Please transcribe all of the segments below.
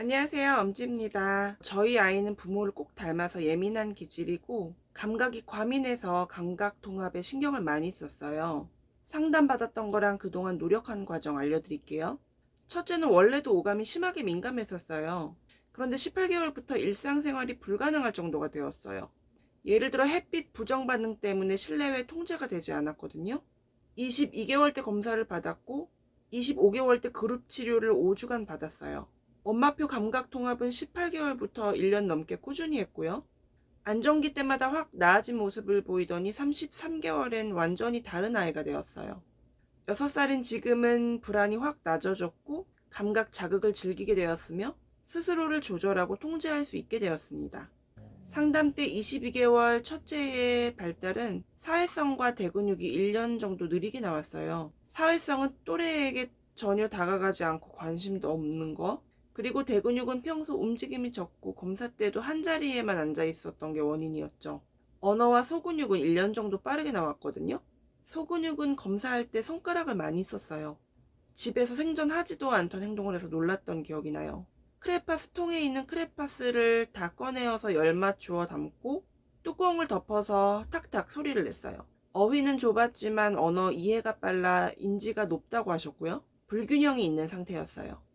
안녕하세요. 엄지입니다. 저희 아이는 부모를 꼭 닮아서 예민한 기질이고 감각이 과민해서 감각 통합에 신경을 많이 썼어요. 상담받았던 거랑 그동안 노력한 과정 알려드릴게요. 첫째는 원래도 오감이 심하게 민감했었어요. 그런데 18개월부터 일상생활이 불가능할 정도가 되었어요. 예를 들어 햇빛 부정 반응 때문에 실내외 통제가 되지 않았거든요. 22개월 때 검사를 받았고 25개월 때 그룹 치료를 5주간 받았어요. 엄마표 감각 통합은 18개월부터 1년 넘게 꾸준히 했고요. 안정기 때마다 확 나아진 모습을 보이더니 33개월엔 완전히 다른 아이가 되었어요. 6살인 지금은 불안이 확 낮아졌고 감각 자극을 즐기게 되었으며 스스로를 조절하고 통제할 수 있게 되었습니다. 상담 때 22개월 첫째의 발달은 사회성과 대근육이 1년 정도 느리게 나왔어요. 사회성은 또래에게 전혀 다가가지 않고 관심도 없는 거, 그리고 대근육은 평소 움직임이 적고 검사 때도 한 자리에만 앉아 있었던 게 원인이었죠. 언어와 소근육은 1년 정도 빠르게 나왔거든요. 소근육은 검사할 때 손가락을 많이 썼어요. 집에서 생전하지도 않던 행동을 해서 놀랐던 기억이 나요. 크레파스 통에 있는 크레파스를 다 꺼내어서 열 맞추어 담고 뚜껑을 덮어서 탁탁 소리를 냈어요. 어휘는 좁았지만 언어 이해가 빨라 인지가 높다고 하셨고요. 불균형이 있는 상태였어요.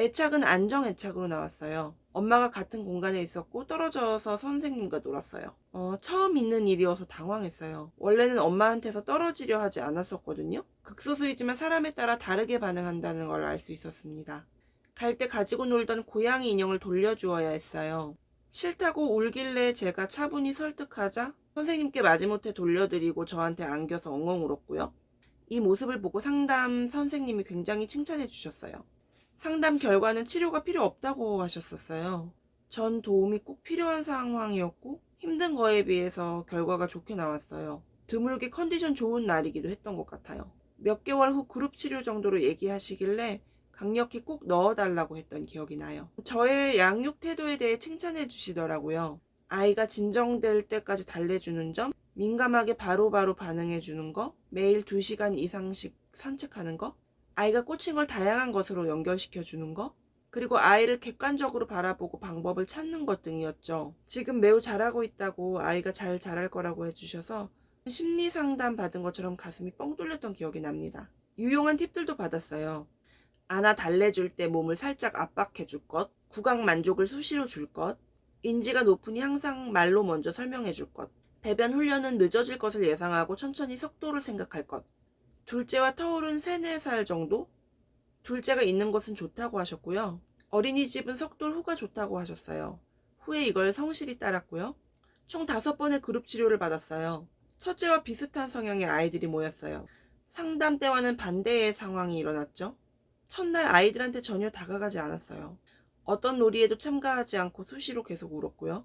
애착은 안정 애착으로 나왔어요. 엄마가 같은 공간에 있었고 떨어져서 선생님과 놀았어요. 어, 처음 있는 일이어서 당황했어요. 원래는 엄마한테서 떨어지려 하지 않았었거든요. 극소수이지만 사람에 따라 다르게 반응한다는 걸 알 수 있었습니다. 갈 때 가지고 놀던 고양이 인형을 돌려주어야 했어요. 싫다고 울길래 제가 차분히 설득하자 선생님께 마지못해 돌려드리고 저한테 안겨서 엉엉 울었고요. 이 모습을 보고 상담 선생님이 굉장히 칭찬해 주셨어요. 상담 결과는 치료가 필요 없다고 하셨었어요. 전 도움이 꼭 필요한 상황이었고 힘든 거에 비해서 결과가 좋게 나왔어요. 드물게 컨디션 좋은 날이기도 했던 것 같아요. 몇 개월 후 그룹 치료 정도로 얘기하시길래 강력히 꼭 넣어달라고 했던 기억이 나요. 저의 양육 태도에 대해 칭찬해 주시더라고요. 아이가 진정될 때까지 달래주는 점, 민감하게 바로바로 반응해 주는 거, 매일 2시간 이상씩 산책하는 거, 아이가 꽂힌 걸 다양한 것으로 연결시켜 주는 거, 그리고 아이를 객관적으로 바라보고 방법을 찾는 것 등이었죠. 지금 매우 잘하고 있다고 아이가 잘 자랄 거라고 해주셔서 심리 상담 받은 것처럼 가슴이 뻥 뚫렸던 기억이 납니다. 유용한 팁들도 받았어요. 안아 달래줄 때 몸을 살짝 압박해 줄 것, 구강 만족을 수시로 줄 것, 인지가 높으니 항상 말로 먼저 설명해 줄 것, 배변 훈련은 늦어질 것을 예상하고 천천히 속도를 생각할 것, 둘째와 터울은 3, 4살 정도? 둘째가 있는 것은 좋다고 하셨고요. 어린이집은 석돌 후가 좋다고 하셨어요. 후에 이걸 성실히 따랐고요. 총 5번의 그룹 치료를 받았어요. 첫째와 비슷한 성향의 아이들이 모였어요. 상담 때와는 반대의 상황이 일어났죠. 첫날 아이들한테 전혀 다가가지 않았어요. 어떤 놀이에도 참가하지 않고 수시로 계속 울었고요.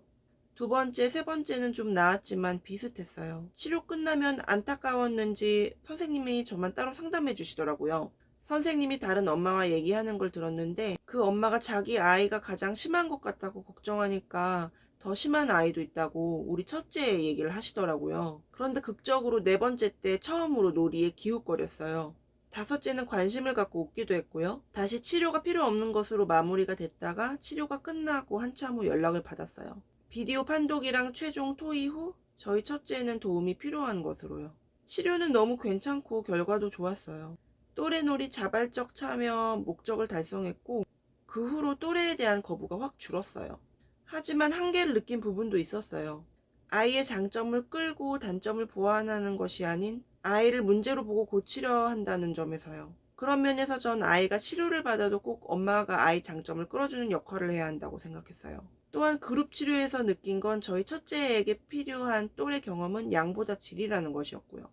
두 번째, 세 번째는 좀 나았지만 비슷했어요. 치료 끝나면 안타까웠는지 선생님이 저만 따로 상담해 주시더라고요. 선생님이 다른 엄마와 얘기하는 걸 들었는데 그 엄마가 자기 아이가 가장 심한 것 같다고 걱정하니까 더 심한 아이도 있다고 우리 첫째 얘기를 하시더라고요. 그런데 극적으로 네 번째 때 처음으로 놀이에 기웃거렸어요. 다섯째는 관심을 갖고 웃기도 했고요. 다시 치료가 필요 없는 것으로 마무리가 됐다가 치료가 끝나고 한참 후 연락을 받았어요. 비디오 판독이랑 최종 토의 후 저희 첫째는 도움이 필요한 것으로요. 치료는 너무 괜찮고 결과도 좋았어요. 또래놀이 자발적 참여 목적을 달성했고 그 후로 또래에 대한 거부가 확 줄었어요. 하지만 한계를 느낀 부분도 있었어요. 아이의 장점을 끌고 단점을 보완하는 것이 아닌 아이를 문제로 보고 고치려 한다는 점에서요. 그런 면에서 전 아이가 치료를 받아도 꼭 엄마가 아이 장점을 끌어주는 역할을 해야 한다고 생각했어요. 또한 그룹 치료에서 느낀 건 저희 첫째에게 필요한 또래 경험은 양보다 질이라는 것이었고요.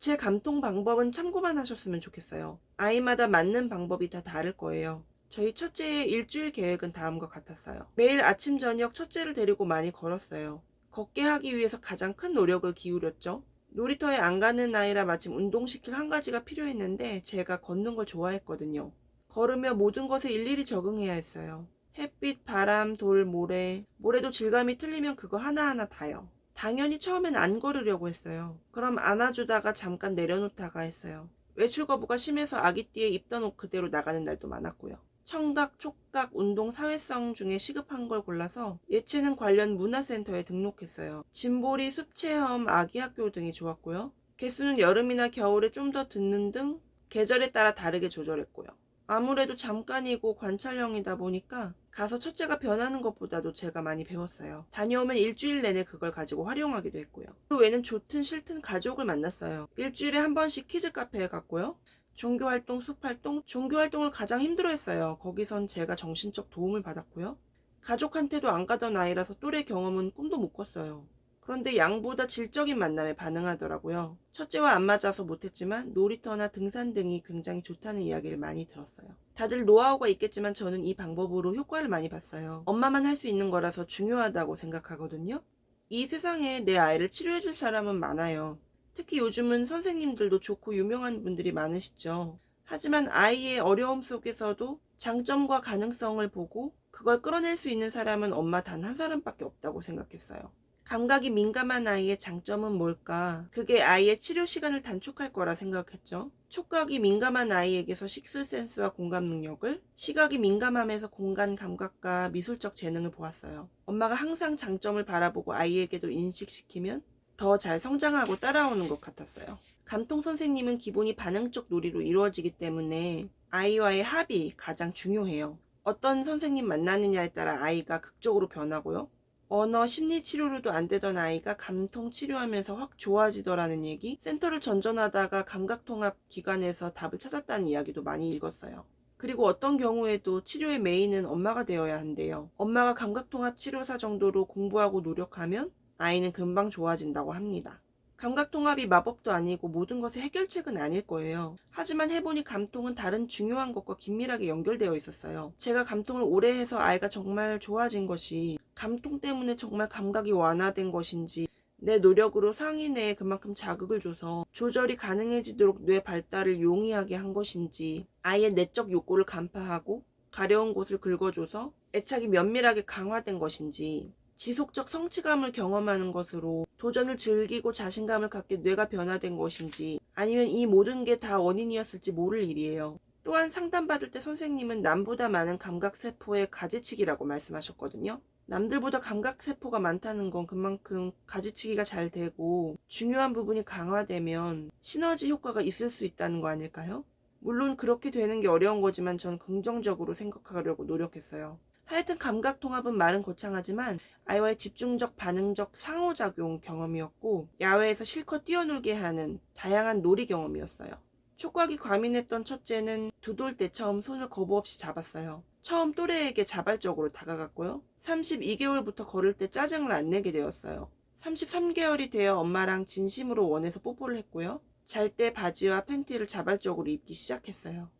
제 감통 방법은 참고만 하셨으면 좋겠어요. 아이마다 맞는 방법이 다 다를 거예요. 저희 첫째의 일주일 계획은 다음과 같았어요. 매일 아침 저녁 첫째를 데리고 많이 걸었어요. 걷게 하기 위해서 가장 큰 노력을 기울였죠. 놀이터에 안 가는 아이라 마침 운동시킬 한 가지가 필요했는데 제가 걷는 걸 좋아했거든요. 걸으며 모든 것에 일일이 적응해야 했어요. 햇빛, 바람, 돌, 모래. 모래도 질감이 틀리면 그거 하나하나 다요. 당연히 처음엔 안 걸으려고 했어요. 그럼 안아주다가 잠깐 내려놓다가 했어요. 외출 거부가 심해서 아기띠에 입던 옷 그대로 나가는 날도 많았고요. 청각, 촉각, 운동, 사회성 중에 시급한 걸 골라서 예체능 관련 문화센터에 등록했어요. 진보리, 숲체험, 아기학교 등이 좋았고요. 개수는 여름이나 겨울에 좀 더 듣는 등 계절에 따라 다르게 조절했고요. 아무래도 잠깐이고 관찰형이다 보니까 가서 첫째가 변하는 것보다도 제가 많이 배웠어요. 다녀오면 일주일 내내 그걸 가지고 활용하기도 했고요. 그 외에는 좋든 싫든 가족을 만났어요. 일주일에 한 번씩 키즈 카페에 갔고요. 종교활동, 숲활동, 종교활동을 가장 힘들어했어요. 거기선 제가 정신적 도움을 받았고요. 가족한테도 안 가던 아이라서 또래 경험은 꿈도 못 꿨어요. 그런데 양보다 질적인 만남에 반응하더라고요. 첫째와 안 맞아서 못했지만 놀이터나 등산 등이 굉장히 좋다는 이야기를 많이 들었어요. 다들 노하우가 있겠지만 저는 이 방법으로 효과를 많이 봤어요. 엄마만 할 수 있는 거라서 중요하다고 생각하거든요. 이 세상에 내 아이를 치료해줄 사람은 많아요. 특히 요즘은 선생님들도 좋고 유명한 분들이 많으시죠. 하지만 아이의 어려움 속에서도 장점과 가능성을 보고 그걸 끌어낼 수 있는 사람은 엄마 단 한 사람밖에 없다고 생각했어요. 감각이 민감한 아이의 장점은 뭘까? 그게 아이의 치료 시간을 단축할 거라 생각했죠. 촉각이 민감한 아이에게서 식스센스와 공감 능력을, 시각이 민감함에서 공간 감각과 미술적 재능을 보았어요. 엄마가 항상 장점을 바라보고 아이에게도 인식시키면 더 잘 성장하고 따라오는 것 같았어요. 감통 선생님은 기본이 반응적 놀이로 이루어지기 때문에 아이와의 합이 가장 중요해요. 어떤 선생님 만나느냐에 따라 아이가 극적으로 변하고요. 언어 심리 치료로도 안 되던 아이가 감통 치료하면서 확 좋아지더라는 얘기, 센터를 전전하다가 감각통합 기관에서 답을 찾았다는 이야기도 많이 읽었어요. 그리고 어떤 경우에도 치료의 메인은 엄마가 되어야 한대요. 엄마가 감각통합 치료사 정도로 공부하고 노력하면 아이는 금방 좋아진다고 합니다. 감각통합이 마법도 아니고 모든 것의 해결책은 아닐 거예요. 하지만 해보니 감통은 다른 중요한 것과 긴밀하게 연결되어 있었어요. 제가 감통을 오래 해서 아이가 정말 좋아진 것이 감통 때문에 정말 감각이 완화된 것인지 내 노력으로 상위 뇌에 그만큼 자극을 줘서 조절이 가능해지도록 뇌 발달을 용이하게 한 것인지 아이의 내적 욕구를 간파하고 가려운 곳을 긁어줘서 애착이 면밀하게 강화된 것인지 지속적 성취감을 경험하는 것으로 도전을 즐기고 자신감을 갖게 뇌가 변화된 것인지 아니면 이 모든 게 다 원인이었을지 모를 일이에요. 또한 상담받을 때 선생님은 남보다 많은 감각세포의 가지치기라고 말씀하셨거든요. 남들보다 감각세포가 많다는 건 그만큼 가지치기가 잘 되고 중요한 부분이 강화되면 시너지 효과가 있을 수 있다는 거 아닐까요? 물론 그렇게 되는 게 어려운 거지만 전 긍정적으로 생각하려고 노력했어요. 하여튼 감각 통합은 말은 거창하지만 아이와의 집중적 반응적 상호작용 경험이었고 야외에서 실컷 뛰어놀게 하는 다양한 놀이 경험이었어요. 촉각이 과민했던 첫째는 두 돌 때 처음 손을 거부 없이 잡았어요. 처음 또래에게 자발적으로 다가갔고요. 32개월부터 걸을 때 짜증을 안 내게 되었어요. 33개월이 되어 엄마랑 진심으로 원해서 뽀뽀를 했고요. 잘 때 바지와 팬티를 자발적으로 입기 시작했어요.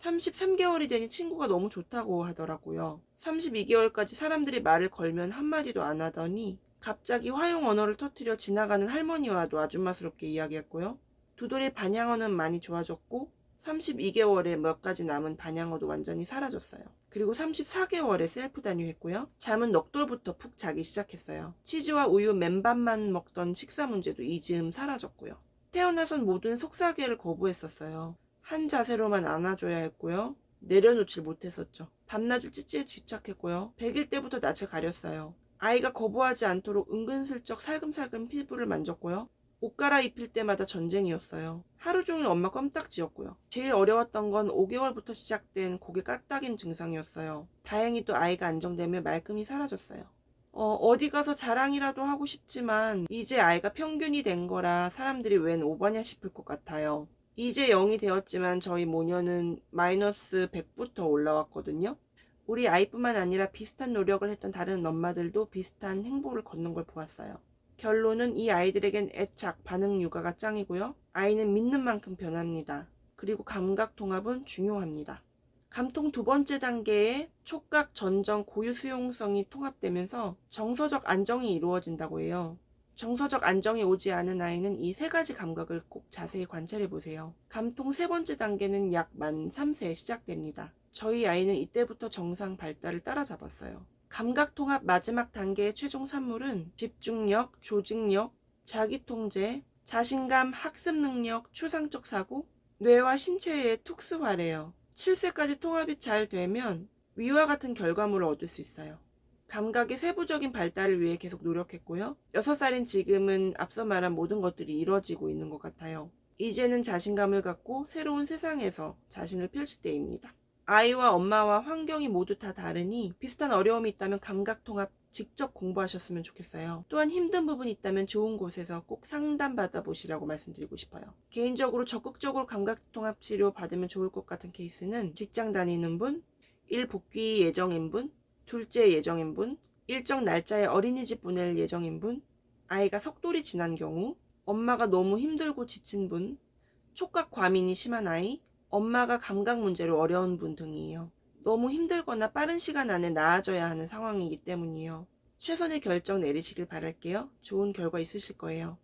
33개월이 되니 친구가 너무 좋다고 하더라고요. 32개월까지 사람들이 말을 걸면 한마디도 안 하더니 갑자기 화용 언어를 터뜨려 지나가는 할머니와도 아줌마스럽게 이야기했고요. 두돌이 반향어는 많이 좋아졌고 32개월에 몇 가지 남은 반향어도 완전히 사라졌어요. 그리고 34개월에 셀프 단유했고요. 잠은 넋돌부터 푹 자기 시작했어요. 치즈와 우유 맨밥만 먹던 식사 문제도 이즈음 사라졌고요. 태어나선 모든 속삭이를 거부했었어요. 한 자세로만 안아줘야 했고요. 내려놓질 못했었죠. 밤낮을 찌찌에 집착했고요. 100일 때부터 낯을 가렸어요. 아이가 거부하지 않도록 은근슬쩍 살금살금 피부를 만졌고요. 옷 갈아입힐 때마다 전쟁이었어요. 하루 종일 엄마 껌딱지였고요. 제일 어려웠던 건 5개월부터 시작된 고개 깍딱임 증상이었어요. 다행히도 아이가 안정되며 말끔히 사라졌어요. 어, 어디 가서 자랑이라도 하고 싶지만 이제 아이가 평균이 된 거라 사람들이 웬 오바냐 싶을 것 같아요. 이제 0이 되었지만 저희 모녀는 마이너스 100부터 올라왔거든요. 우리 아이뿐만 아니라 비슷한 노력을 했던 다른 엄마들도 비슷한 행보를 걷는 걸 보았어요. 결론은 이 아이들에겐 애착, 반응 육아가 짱이고요. 아이는 믿는 만큼 변합니다. 그리고 감각 통합은 중요합니다. 감통 두 번째 단계에 촉각, 전정, 고유 수용성이 통합되면서 정서적 안정이 이루어진다고 해요. 정서적 안정이 오지 않은 아이는 이 세 가지 감각을 꼭 자세히 관찰해 보세요. 감통 세 번째 단계는 약 만 3세에 시작됩니다. 저희 아이는 이때부터 정상 발달을 따라잡았어요. 감각 통합 마지막 단계의 최종 산물은 집중력, 조직력, 자기 통제, 자신감, 학습 능력, 추상적 사고, 뇌와 신체의 특수화래요. 7세까지 통합이 잘 되면 위와 같은 결과물을 얻을 수 있어요. 감각의 세부적인 발달을 위해 계속 노력했고요. 6살인 지금은 앞서 말한 모든 것들이 이루어지고 있는 것 같아요. 이제는 자신감을 갖고 새로운 세상에서 자신을 펼칠 때입니다. 아이와 엄마와 환경이 모두 다 다르니 비슷한 어려움이 있다면 감각 통합 직접 공부하셨으면 좋겠어요. 또한 힘든 부분이 있다면 좋은 곳에서 꼭 상담받아 보시라고 말씀드리고 싶어요. 개인적으로 적극적으로 감각 통합 치료 받으면 좋을 것 같은 케이스는 직장 다니는 분, 일 복귀 예정인 분, 둘째 예정인 분, 일정 날짜에 어린이집 보낼 예정인 분, 아이가 석돌이 지난 경우, 엄마가 너무 힘들고 지친 분, 촉각 과민이 심한 아이, 엄마가 감각 문제로 어려운 분 등이에요. 너무 힘들거나 빠른 시간 안에 나아져야 하는 상황이기 때문이에요. 최선의 결정 내리시길 바랄게요. 좋은 결과 있으실 거예요.